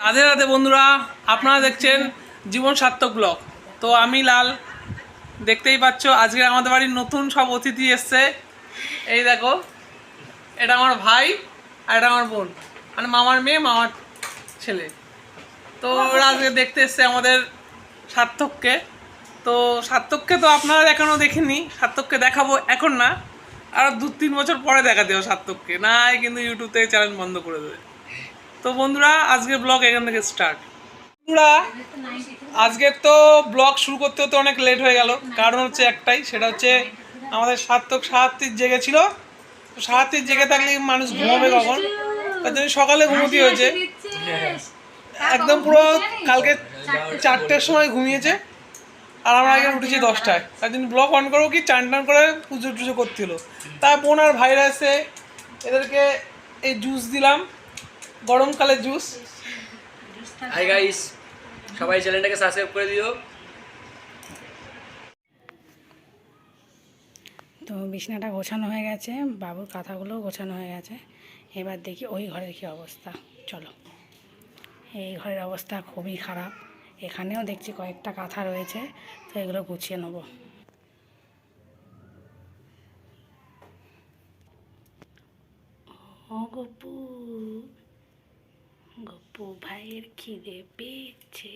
রাধে রাধে বন্ধুরা, আপনারা দেখছেন জীবন সার্থক ব্লগ। তো আমি লাল, দেখতেই পাচ্ছ, আজকে আমাদের বাড়ির নতুন সব অতিথি এসছে। এই দেখো, এটা আমার ভাই আর এটা আমার বোন। মানে মামার মেয়ে, মামার ছেলে। তো ওরা আজকে দেখতে এসছে আমাদের সার্থককে। তো সার্থককে তো আপনারা এখনও দেখেননি সার্থককে দেখাবো এখন না। আর দু তিন বছর পরে দেখা দেবো সার্থককে। না কিন্তু ইউটিউব থেকে চ্যানেল বন্ধ করে দেবে। তো বন্ধুরা আজকের ব্লগ এখান থেকে স্টার্ট বন্ধুরা আজকে তো ব্লগ শুরু করতে হতে অনেক লেট হয়ে গেল। কারণ হচ্ছে একটাই সেটা হচ্ছে আমাদের সার্থক সাহাত্তির জেগেছিল তো সাহাত্তির জেগে থাকলে মানুষ ঘুমাবে কখন? তার জন্য সকালে ঘুমোতে হয়েছে। একদম পুরো কালকে চারটের সময় ঘুমিয়েছে। আর আমরা আগে উঠেছি দশটায়। তার জন্য ব্লগ অন করব কি চান টান করে পুজো টুজো করতে হলো। তার বোন আর ভাইরা এসে এদেরকে এই জুস দিলাম। গরমকালের জুস হাই গাইস সবাই চ্যানেলটাকে সাবস্ক্রাইব করে দিও। তো বিছনাটা গোছানো হয়ে গেছে বাবুর কাঁথাগুলোও গোছানো হয়ে গেছে। এবার দেখি ওই ঘরের কী অবস্থা। চলো। এই ঘরের অবস্থা খুবই খারাপ। এখানেও দেখছি কয়েকটা কাঁথা রয়েছে তো এগুলো গুছিয়ে নেব। ও গপু গপু ভাইয়ের খিদে পেয়েছে।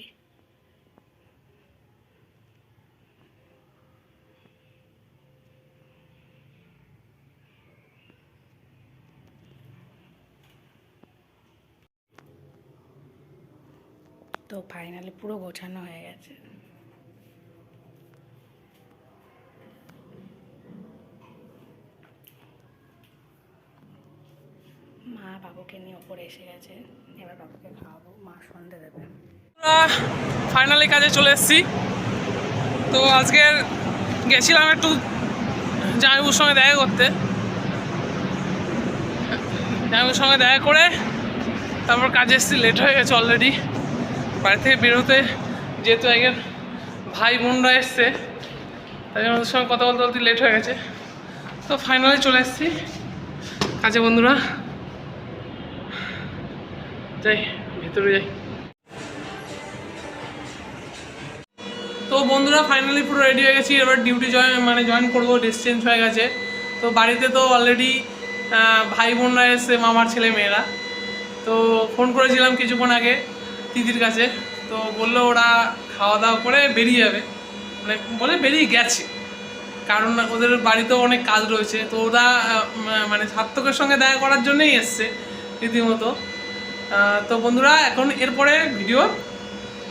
তো ফাইনালি পুরো গোছানো হয়ে গেছে মা বাবুকে নিয়ে ওপরে এসে গেছে। এবার বাবুকে খাওয়াবো, মা সন্ধে দেবে। ফাইনালি কাজে চলে এসেছি। তো আজকের গেছিলাম একটু জামাইবুর সঙ্গে দেখা করতে। জামাইবুর সঙ্গে দেখা করে তারপর কাজে এসেছি লেট হয়ে গেছে অলরেডি বাড়ি থেকে বেরোতে যেহেতু আগের ভাই বোনরা এসছে, তাই ওদের সঙ্গে কথা বলতে বলতে লেট হয়ে গেছে। তো ফাইনালি চলে এসেছি। কাজে বন্ধুরা যাই, ভেতরে যাই। তো বন্ধুরা ফাইনালি পুরো রেডি হয়ে গেছি। এবার ডিউটি জয়েন মানে জয়েন করব ড্রেস হয়ে গেছে। তো বাড়িতে তো অলরেডি ভাই বোনরা এসে মামার ছেলে, মেয়েরা। তো ফোন করেছিলাম কিছুক্ষণ আগে দিদির কাছে। তো বলল ওরা খাওয়া দাওয়া করে বেরিয়ে যাবে। মানে বলে বেরিয়ে গেছে। কারণ ওদের বাড়িতেও অনেক কাজ রয়েছে। তো ওরা মানে সার্থকের সঙ্গে দেখা করার জন্যই এসছে, রীতিমতো। তো বন্ধুরা, এখন এরপরে ভিডিও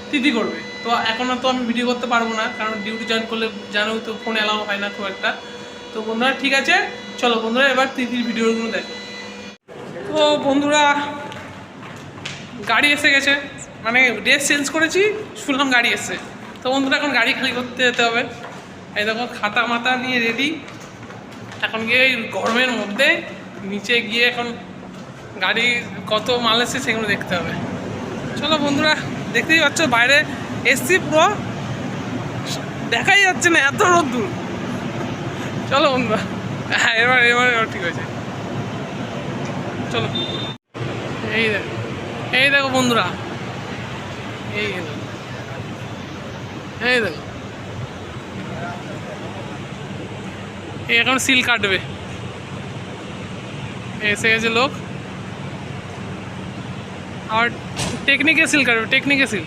তিথি করবে। তো এখন তো আমি ভিডিও করতে পারব না, কারণ ডিউটি জয়েন করলে জানোই তো ফোন এলাও হয় না খুব একটা। তো বন্ধুরা, ঠিক আছে, চলো বন্ধুরা, এবার তিথির ভিডিওগুলো দেখো। তো বন্ধুরা, গাড়ি এসে গেছে। মানে ড্রেস চেঞ্জ করেছি, শুনলাম গাড়ি এসছে। তো বন্ধুরা, এখন গাড়ি খালি করতে যেতে হবে। এই দেখো, খাতা মাতা নিয়ে রেডি এখন গিয়ে গরমের মধ্যে নিচে গিয়ে এখন গাড়ি কত মাল এসছে সেগুলো দেখতে হবে। চলো বন্ধুরা, দেখতেই পাচ্ছ বাইরে এসছি পুরো দেখাই যাচ্ছে না, এত রোদ্দুর। চলো বন্ধুরা হ্যাঁ এবার এবার এবার ঠিক আছে চলো, এই দেখো এই দেখো বন্ধুরা, এই এই দেখো। এই এখন সিল কাটবে। এসে গেছে লোক। আর টেকনিকে সিল কাটবে টেকনিকে সিল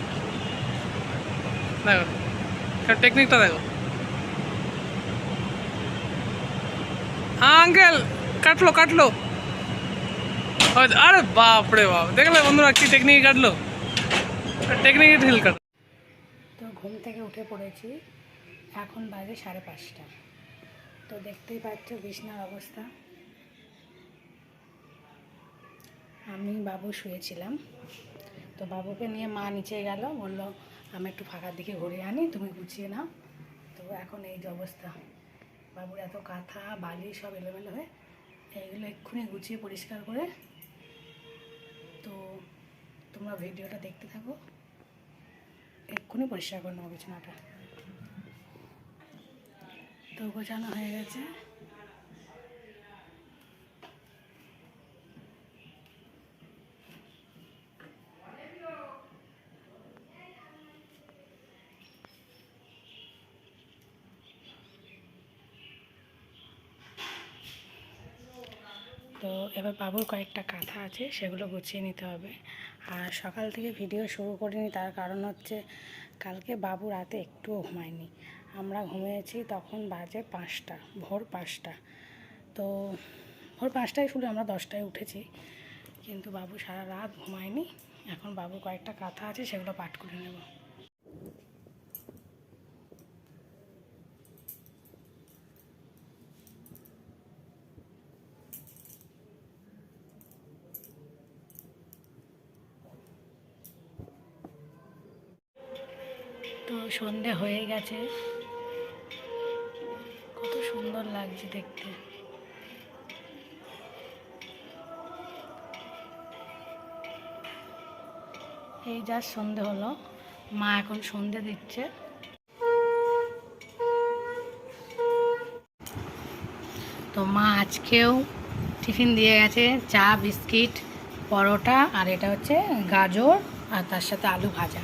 দেখো টেকনিকটা দেখো। হ্যাঁ আঙ্কেল, কাটলো কাটলো। ওই আরে বাপ রে বাপ, দেখলে বন্ধুরা কি টেকনিক কাটলো? টেকনিকে ঢিল কাট। তো ঘুম থেকে উঠে পড়েছি, এখন বাজে সাড়ে পাঁচটা। তো দেখতেই পাচ্ছ বিছনার অবস্থা। আমি বাবু শুয়েছিলাম। তো বাবুকে নিয়ে মা নিচে গেল, বলল, আমি একটু ফাঁকার দিকে ঘুরে আনি, তুমি গুছিয়ে নাও। তো এখন এই যে অবস্থা। বাবুর এত কাঁথা, বালি সব এলোমেলো হয়ে, এইগুলো এক্ষুনি গুছিয়ে পরিষ্কার করে, তো তোমরা ভিডিওটা দেখতে থাকো। এক্ষুনি পরিষ্কার করে নেব বিছানাটা। তো গোছানো হয়ে গেছে। তো এবার বাবুর কয়েকটা কাঁথা আছে, সেগুলো গুছিয়ে নিতে হবে। আর সকাল থেকে ভিডিও শুরু করিনি, তার কারণ হচ্ছে কালকে বাবু রাতে একটুও ঘুমায়নি। আমরা ঘুমিয়েছি তখন বাজে পাঁচটা, ভোর পাঁচটা। তো ভোর পাঁচটায় শুরু আমরা দশটায় উঠেছি, কিন্তু বাবু সারা রাত ঘুমায়নি। এখন বাবুর কয়েকটা কাঁথা আছে, সেগুলো পাঠ করে নেব। তো সন্ধে হয়ে গেছে। কত সুন্দর লাগছে দেখতে। এই যা সন্ধে হলো। মা এখন সন্ধে দিচ্ছে। তো মা আজকেও টিফিন দিয়ে গেছে চা, বিস্কিট, পরোটা, আর এটা হচ্ছে গাজর আর তার সাথে আলু ভাজা।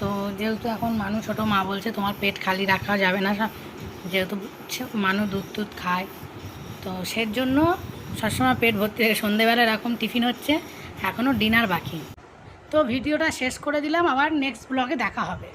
তো যেহেতু এখন মানুষ ছোটো, মা বলছে তোমার পেট খালি রাখা যাবে না যেহেতু মানুষ দুধ টুধ খায়। তো সের জন্য সবসময় পেট ভর্তি সন্ধেবেলা এরকম টিফিন হচ্ছে এখনও ডিনার বাকি। তো ভিডিওটা শেষ করে দিলাম, আবার নেক্সট ব্লগে দেখা হবে।